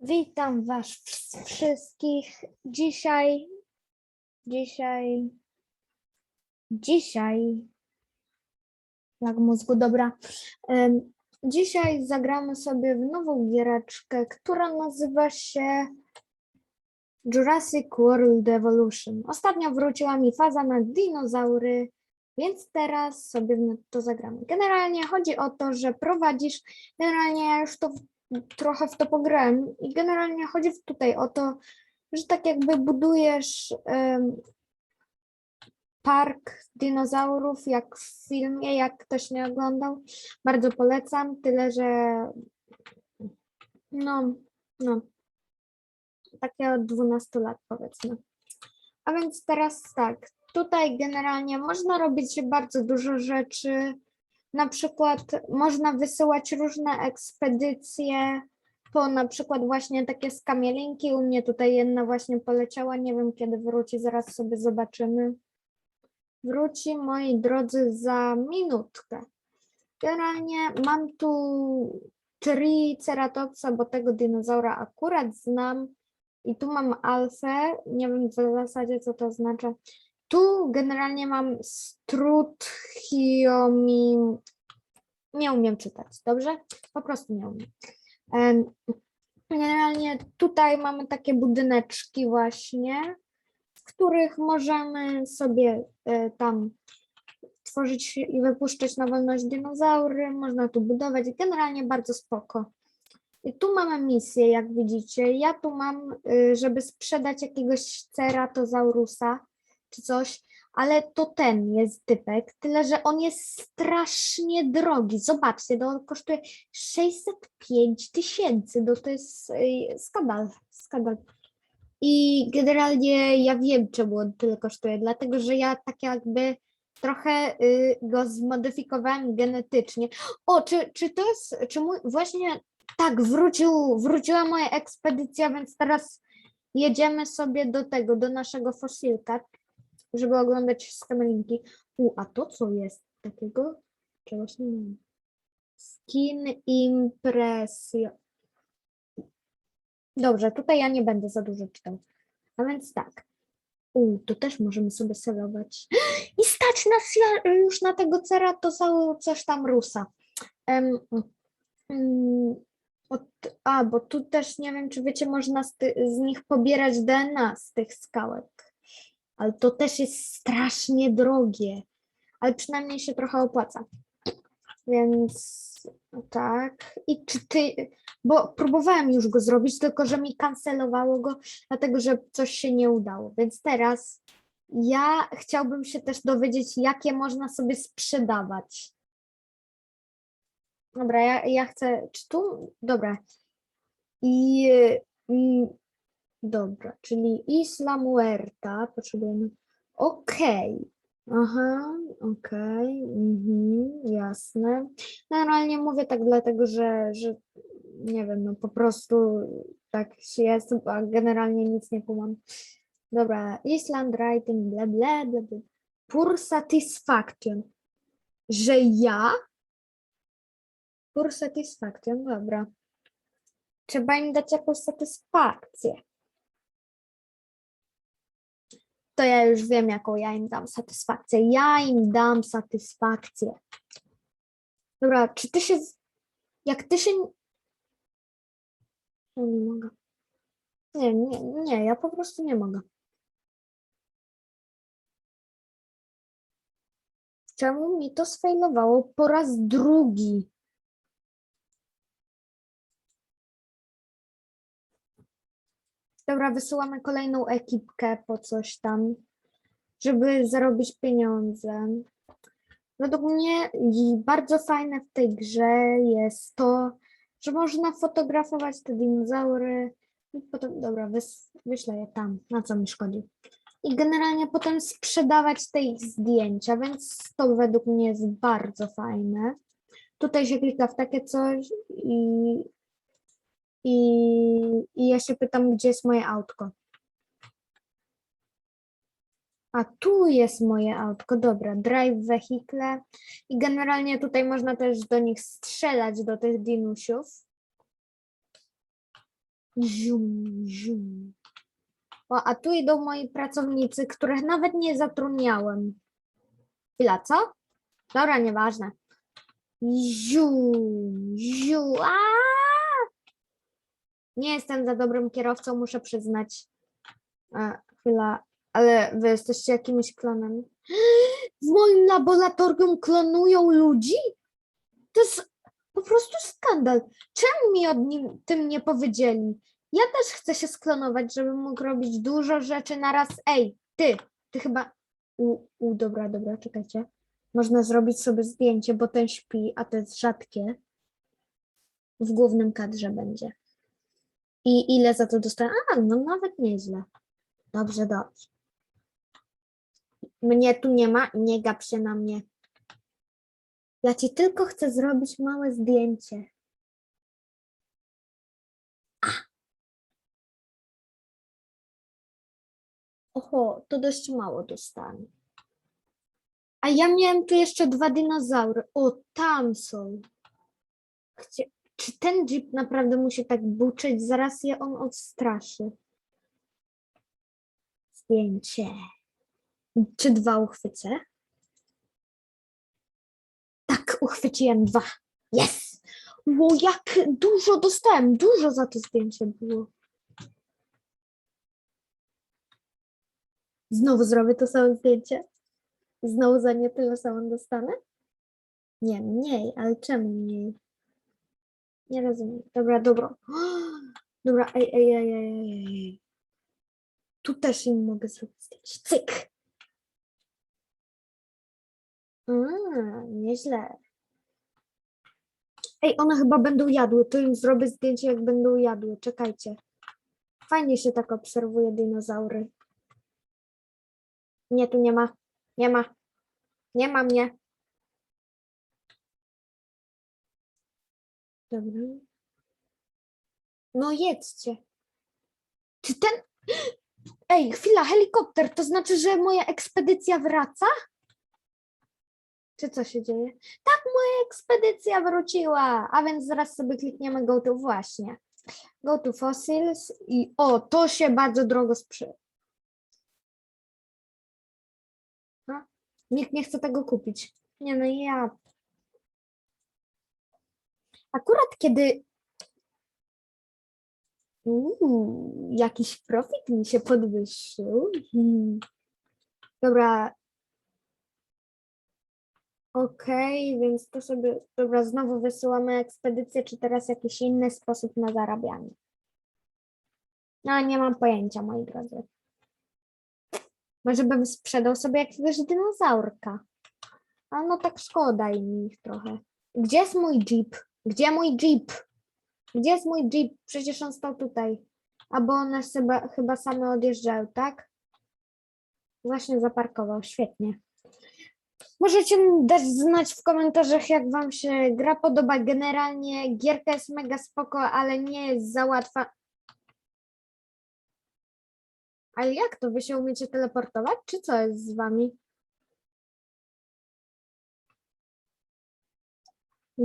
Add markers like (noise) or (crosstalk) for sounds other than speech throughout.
Witam Was wsz- wszystkich. Dzisiaj, dzisiaj, dzisiaj, lag mózgu, dobra. Dzisiaj zagramy sobie w nową giereczkę, która nazywa się Jurassic World Evolution. Ostatnio wróciła mi faza na dinozaury, więc teraz sobie to zagramy. Generalnie chodzi o to, że prowadzisz, generalnie ja już to trochę w to pograłem i generalnie chodzi tutaj o to, że tak jakby budujesz em, park dinozaurów, jak w filmie, jak ktoś nie oglądał. Bardzo polecam, tyle że no, no, takie od 12 lat powiedzmy. A więc teraz tak, tutaj generalnie można robić bardzo dużo rzeczy. Na przykład można wysyłać różne ekspedycje po na przykład właśnie takie skamielinki. U mnie tutaj jedna właśnie poleciała, nie wiem kiedy wróci, zaraz sobie zobaczymy. Wróci, moi drodzy, za minutkę. Generalnie mam tu Triceratopsa, bo tego dinozaura akurat znam. I tu mam alfę, nie wiem w zasadzie co to oznacza. Tu generalnie mam Struthiomim. Nie umiem czytać, dobrze? Po prostu nie umiem. Em, Generalnie tutaj mamy takie budyneczki właśnie, w których możemy sobie e, tam tworzyć i wypuszczać na wolność dinozaury, można tu budować, generalnie bardzo spoko. I tu mamy misję, jak widzicie. Ja tu mam, y, żeby sprzedać jakiegoś ceratozaurusa czy coś, ale to ten jest typek, tyle że on jest strasznie drogi. Zobaczcie, to kosztuje 605 tysięcy, no to jest skandal, skandal. I generalnie ja wiem, czemu on tyle kosztuje, dlatego że ja tak jakby trochę y, go zmodyfikowałem genetycznie. O, czy, czy to jest, czy mój, właśnie tak, wrócił, wróciła moja ekspedycja, więc teraz jedziemy sobie do tego, do naszego fosilka, żeby oglądać skamelinki. U, a to co jest takiego? Czegoś nie wiem. Skin impresja. Dobrze, tutaj ja nie będę za dużo czytał. A więc tak. U, to też możemy sobie celować. (gasps) I stać nas już na tego ceratosauru, coś tam rusa. Em, mm, od, a, bo tu też nie wiem, czy wiecie, można z, ty, z nich pobierać DNA z tych skałek. Ale to też jest strasznie drogie. Ale przynajmniej się trochę opłaca. Więc tak. I czy ty, bo próbowałem już go zrobić, tylko że mi kancelowało go, dlatego że coś się nie udało. Więc teraz ja chciałbym się też dowiedzieć, jakie można sobie sprzedawać. Dobra, ja, ja chcę. Czy tu? Dobra. I. dobra, czyli Isla Muerta potrzebujemy. Okej. Aha, okej. mhm, jasne. Generalnie mówię tak dlatego, że, że nie wiem, no po prostu tak się jest, a generalnie nic nie kumam. Dobra, Island Writing, bla bla bla. Pur satisfaction. Że ja Pur satisfaction, dobra. Trzeba im dać jakąś satysfakcję. To ja już wiem, jaką ja im dam satysfakcję. Ja im dam satysfakcję. Dobra, czy ty się. Jak ty się. Nie mogę. Nie, nie, nie, ja po prostu nie mogę. Czemu mi to sfejlowało po raz drugi? Dobra, wysyłamy kolejną ekipkę po coś tam, żeby zarobić pieniądze. Według mnie bardzo fajne w tej grze jest to, że można fotografować te dinozaury i potem, dobra, wys, wyślę je tam, na co mi szkodzi. I generalnie potem sprzedawać te ich zdjęcia, więc to według mnie jest bardzo fajne. Tutaj się klika w takie coś i i, I ja się pytam, gdzie jest moje autko. A tu jest moje autko, dobra, drive vehicle i generalnie tutaj można też do nich strzelać, do tych dinusiów. Zium, zium. O, a tu idą moi pracownicy, których nawet nie zatrudniałem. Chwila, co? Dobra, nieważne. Zium, zium. A! Nie jestem za dobrym kierowcą, muszę przyznać. A, chwila, ale wy jesteście jakimiś klonami. (gasps) W moim laboratorium klonują ludzi? To jest po prostu skandal. Czemu mi o nim, tym nie powiedzieli? Ja też chcę się sklonować, żebym mógł robić dużo rzeczy na raz. Ej, ty, ty chyba. U, u, dobra, dobra, czekajcie. Można zrobić sobie zdjęcie, bo ten śpi, a to jest rzadkie. W głównym kadrze będzie. I ile za to dostanę? A, no nawet nieźle. Dobrze, dobrze. Mnie tu nie ma, nie gap się na mnie. Ja ci tylko chcę zrobić małe zdjęcie. Oho, to dość mało dostanę. A ja miałem tu jeszcze dwa dinozaury. O, tam są. Chcie... Czy ten jeep naprawdę musi tak buczyć? Zaraz je on odstraszy. Zdjęcie. Czy dwa uchwycę? Tak, uchwyciłem dwa. Yes! Ło, jak dużo dostałem. Dużo za to zdjęcie było. Znowu zrobię to samo zdjęcie? Znowu za nie tyle samo dostanę? Nie, mniej, ale czemu mniej? Nie rozumiem. Dobra, dobra. (gasps) Dobra, ej, ej, ej, ej, ej. Tu też im mogę zrobić zdjęcie. Cyk! A, nieźle. Ej, one chyba będą jadły. To im zrobię zdjęcie, jak będą jadły. Czekajcie. Fajnie się tak obserwuje dinozaury. Nie, tu nie ma. Nie ma. Nie ma mnie. Dobra. No jedźcie. Czy ten... Ej, chwila, helikopter, to znaczy, że moja ekspedycja wraca? Czy co się dzieje? Tak, moja ekspedycja wróciła, a więc zaraz sobie klikniemy go to właśnie. Go to fossils i o, to się bardzo drogo sprzy. No, nikt nie chce tego kupić. Nie no ja. Akurat kiedy Uuu, jakiś profit mi się podwyższył. Hmm. Dobra. Okej, więc to sobie, dobra, znowu wysyłamy ekspedycję, czy teraz jakiś inny sposób na zarabianie? No, nie mam pojęcia, moi drodzy. Może bym sprzedał sobie jakiegoś dinozaurka. A no tak szkoda im ich trochę. Gdzie jest mój jeep? Gdzie mój jeep? Gdzie jest mój jeep? Przecież on stał tutaj. Albo one chyba, chyba same odjeżdżają, tak? Właśnie zaparkował, świetnie. Możecie dać znać w komentarzach, jak wam się gra podoba. Generalnie gierka jest mega spoko, ale nie jest za łatwa. Ale jak to? Wy się umiecie teleportować, czy co jest z wami?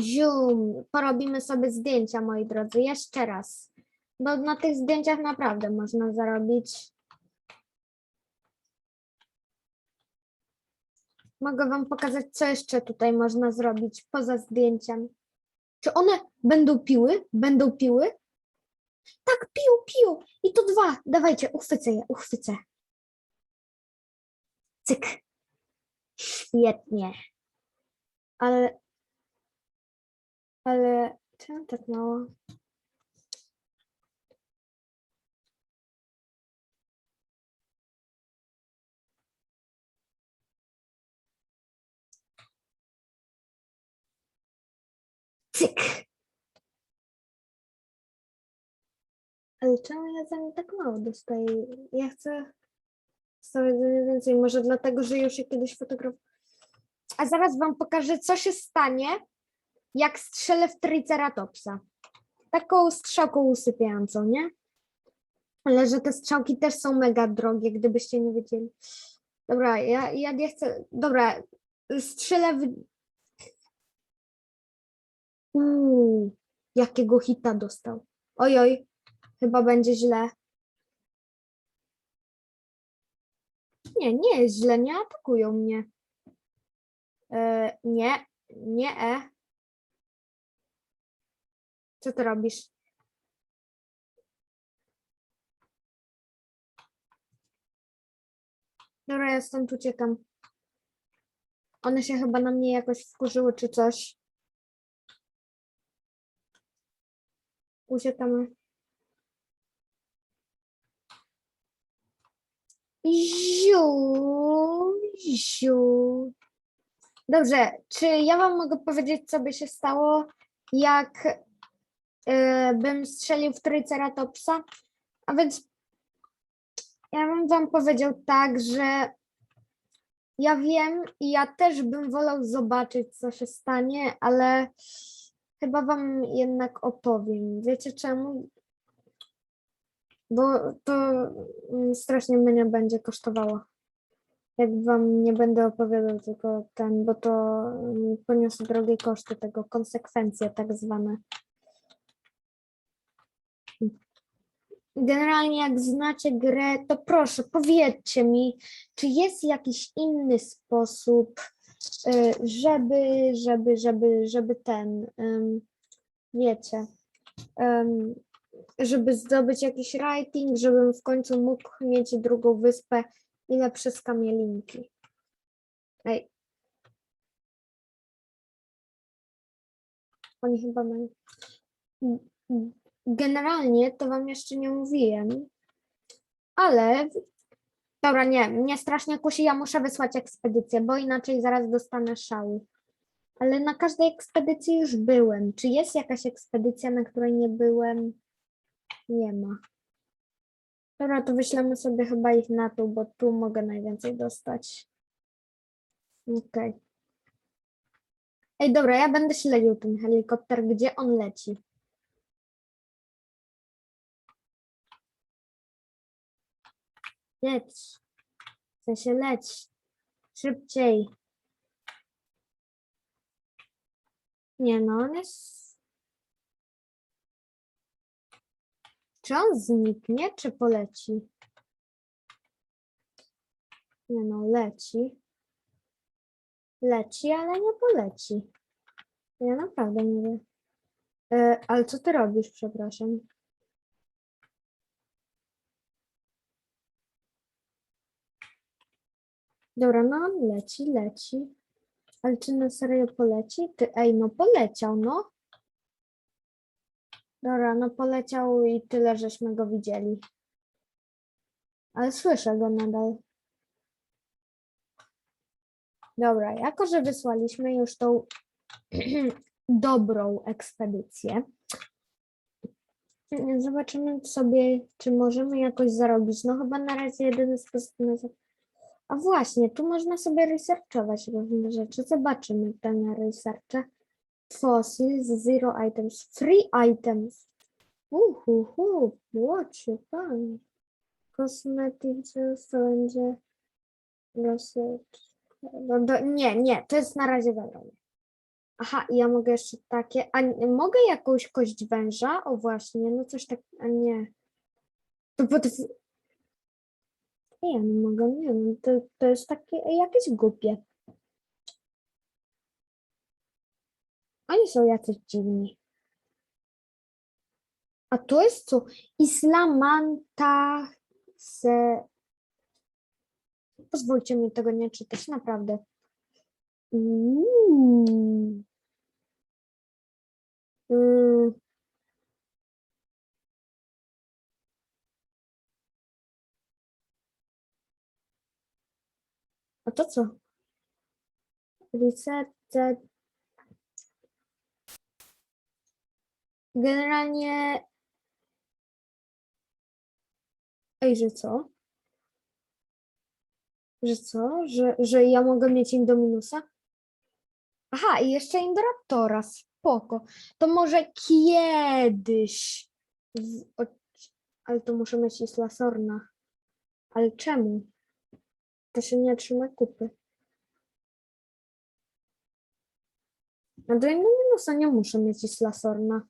Zium, porobimy sobie zdjęcia, moi drodzy, jeszcze raz. Bo na tych zdjęciach naprawdę można zarobić. Mogę wam pokazać, co jeszcze tutaj można zrobić poza zdjęciem. Czy one będą piły? Będą piły? Tak, piją, piją. I to dwa. Dawajcie, uchwycę je, uchwycę. Cyk. Świetnie. Ale ale czemu tak mało? Cyk. Ale czemu ja za nie tak mało dostaję? Ja chcę dostawać więcej. Może dlatego, że już się kiedyś fotograf... A zaraz wam pokażę, co się stanie, jak strzelę w triceratopsa. Taką strzałką usypiającą, nie? Ale że te strzałki też są mega drogie, gdybyście nie wiedzieli. Dobra, ja, ja nie chcę. Dobra, strzelę w. Uuu, jakiego hita dostał. Ojoj, Chyba będzie źle. Nie, nie jest źle, nie atakują mnie. E, nie, nie, e. Co ty robisz? Dobra, ja stąd uciekam. One się chyba na mnie jakoś wkurzyły czy coś. Uciekamy. Ziu, ziu. Dobrze, czy ja wam mogę powiedzieć, co by się stało, jak e, bym strzelił w Triceratopsa? A więc ja bym wam powiedział tak, że ja wiem i ja też bym wolał zobaczyć, co się stanie, ale chyba wam jednak opowiem. Wiecie czemu? Bo to mm, strasznie mnie będzie kosztowało. Jak wam nie będę opowiadał tylko ten, bo to mm, poniosę drogie koszty tego, konsekwencje tak zwane. Generalnie jak znacie grę, to proszę powiedzcie mi, czy jest jakiś inny sposób, y, żeby, żeby, żeby, żeby ten, ym, wiecie, żeby zdobyć jakiś rating, żebym w końcu mógł mieć drugą wyspę i lepsze skamielinki. Ej. Oni chyba mają. Generalnie to wam jeszcze nie mówiłem, ale dobra, nie, mnie strasznie kusi, ja muszę wysłać ekspedycję, bo inaczej zaraz dostanę szału. Ale na każdej ekspedycji już byłem. Czy jest jakaś ekspedycja, na której nie byłem? Nie ma. Dobra, to wyślemy sobie chyba ich na tu, bo tu mogę najwięcej dostać. Okej. Ej, dobra, ja będę śledził ten helikopter, gdzie on leci. Leć. W sensie leć. Szybciej. Nie no, on jest... Czy on zniknie, czy poleci? Nie no, leci. Leci, ale nie poleci. Ja naprawdę nie wiem. E, ale co ty robisz, przepraszam? Dobra, no leci, leci. Ale czy na serio poleci? Ty, ej, no poleciał, no. Dobra, no poleciał i tyle, żeśmy go widzieli. Ale słyszę go nadal. Dobra, jako że wysłaliśmy już tą (clears throat) dobrą ekspedycję, zobaczymy sobie, czy możemy jakoś zarobić. No chyba na razie jedyny sposób na A właśnie, tu można sobie researchować różne rzeczy. Zobaczymy te na researche. Fossils, zero items, free items. Uhuhu, młodszy pan. Cosmetics będzie research. No do, nie, nie, to jest na razie wiadomo. Aha, ja mogę jeszcze takie, a mogę jakąś kość węża? O właśnie, no coś tak, a nie. To pod... Nie, no mogę, nie no, to, to jest takie jakieś głupie. Oni są jacyś dziwni. A tu jest co? Islamanta se... Pozwólcie mi tego nie czytać, naprawdę. Uuu. Mm. To co? Reset. Generalnie. Ej, że co? Że co? Że, że ja mogę mieć Indominusa? Aha, i jeszcze Indoraptora, spoko. To może kiedyś. Ale to muszę mieć Isla Sorna. Ale czemu? To się nie trzyma kupy. A do Indominusa nie muszę mieć Isla Sorna.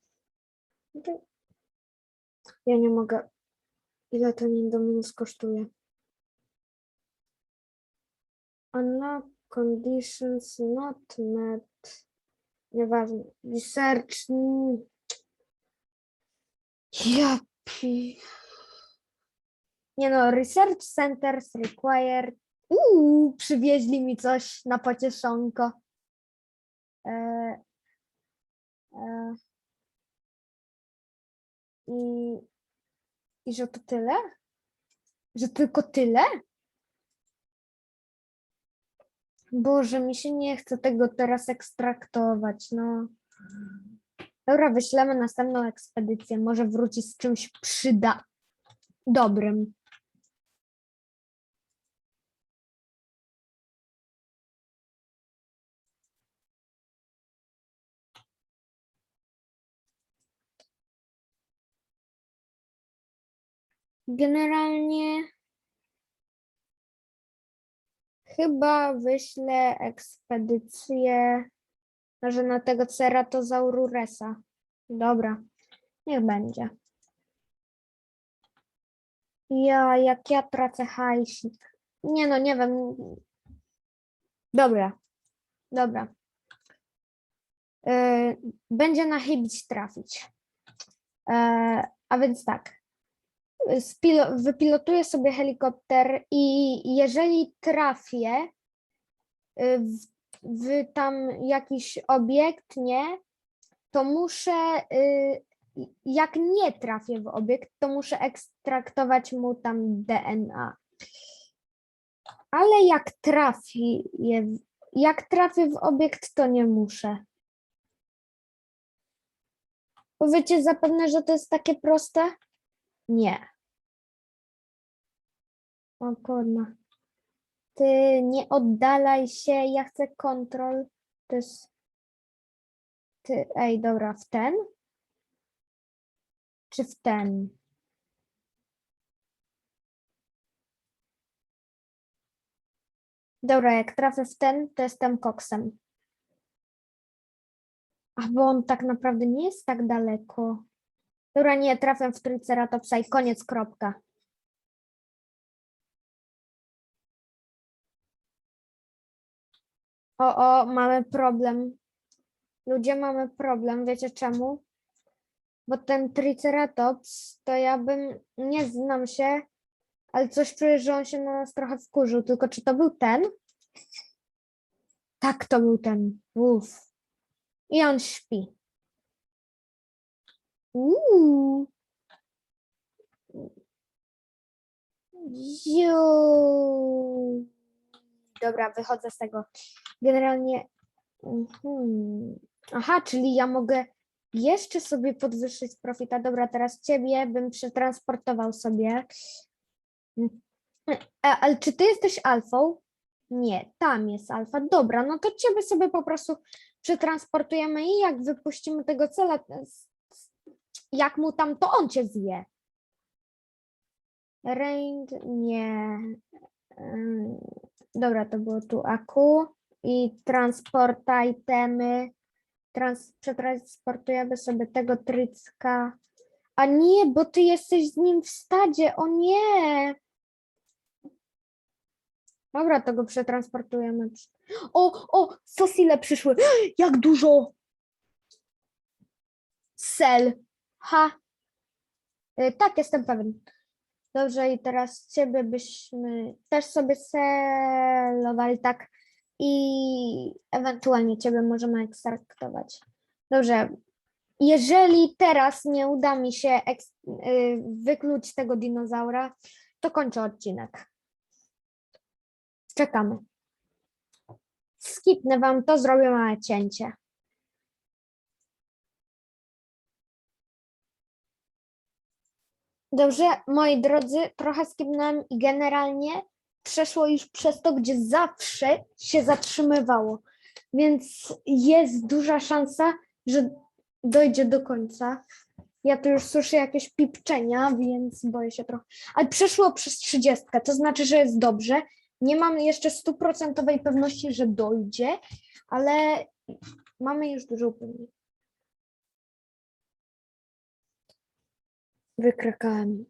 No Ja nie mogę. Ile to Indominus kosztuje? Unlock conditions not met. Nieważne. Research. Ja. Nie no, research centers required. Uuu, przywieźli mi coś na pocieszonko. E, e, i, I że to tyle? Że tylko tyle? Boże, mi się nie chce tego teraz ekstraktować, no. Dobra, wyślemy następną ekspedycję. Może wróci z czymś przyda dobrym. Generalnie chyba wyślę ekspedycję może na tego Ceratosaururesa. Dobra, niech będzie. Ja, jak ja tracę hajsik. Nie no, nie wiem. Dobra, dobra. Yy, będzie na chybić trafić. E, a więc tak. Spilo- wypilotuję sobie helikopter i jeżeli trafię y, w, w tam jakiś obiekt, nie, to muszę, y, jak nie trafię w obiekt, to muszę ekstraktować mu tam DNA. Ale jak trafi, je, jak trafię w obiekt, to nie muszę. Powiecie zapewne, że to jest takie proste? Nie. O kurna. Ty nie oddalaj się, ja chcę kontrol. To jest. Ty, ej, dobra, w ten? Czy w ten? Dobra, jak trafię w ten, to jestem koksem. A bo on tak naprawdę nie jest tak daleko. Dobra, nie, trafię w Triceratopsa i koniec, kropka. O, o, mamy problem. Ludzie, mamy problem. Wiecie czemu? Bo ten Triceratops, to ja bym, nie znam się, ale coś czuję, że on się na nas trochę wkurzył. Tylko czy to był ten? Tak, to był ten. Uff. I on śpi. Uuu. Ju. Dobra, wychodzę z tego. Generalnie. mhm. Aha, czyli ja mogę jeszcze sobie podwyższyć profita. Dobra, teraz ciebie bym przetransportował sobie. E, ale czy ty jesteś alfą? Nie, tam jest alfa. Dobra, no to ciebie sobie po prostu przetransportujemy i jak wypuścimy tego cela, jak mu tam, to on cię zje. Range, nie. Dobra, to było tu aku i transport itemy. Trans, przetransportujemy sobie tego trycka. A nie, bo ty jesteś z nim w stadzie. O nie. Dobra, to go przetransportujemy. O, o, fosile przyszły. (gasps) Jak dużo. Sel. Ha. Y, Tak, jestem pewien. Dobrze, i teraz ciebie byśmy też sobie selowali, tak? I ewentualnie ciebie możemy ekstraktować. Dobrze. Jeżeli teraz nie uda mi się y, wykluć tego dinozaura, to kończę odcinek. Czekamy. Skipnę wam to, zrobię małe cięcie. Dobrze, moi drodzy, trochę skipnąłem i generalnie przeszło już przez to, gdzie zawsze się zatrzymywało. Więc jest duża szansa, że dojdzie do końca. Ja tu już słyszę jakieś pipczenia, więc boję się trochę. Ale przeszło przez 30, to znaczy, że jest dobrze. Nie mam jeszcze stuprocentowej pewności, że dojdzie, ale mamy już dużą pewność. Wykrakałem.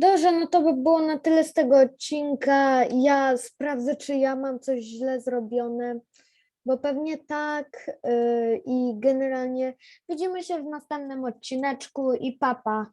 Dobrze, no to by było na tyle z tego odcinka. Ja sprawdzę, czy ja mam coś źle zrobione, bo pewnie tak. yy, I generalnie widzimy się w następnym odcineczku i papa.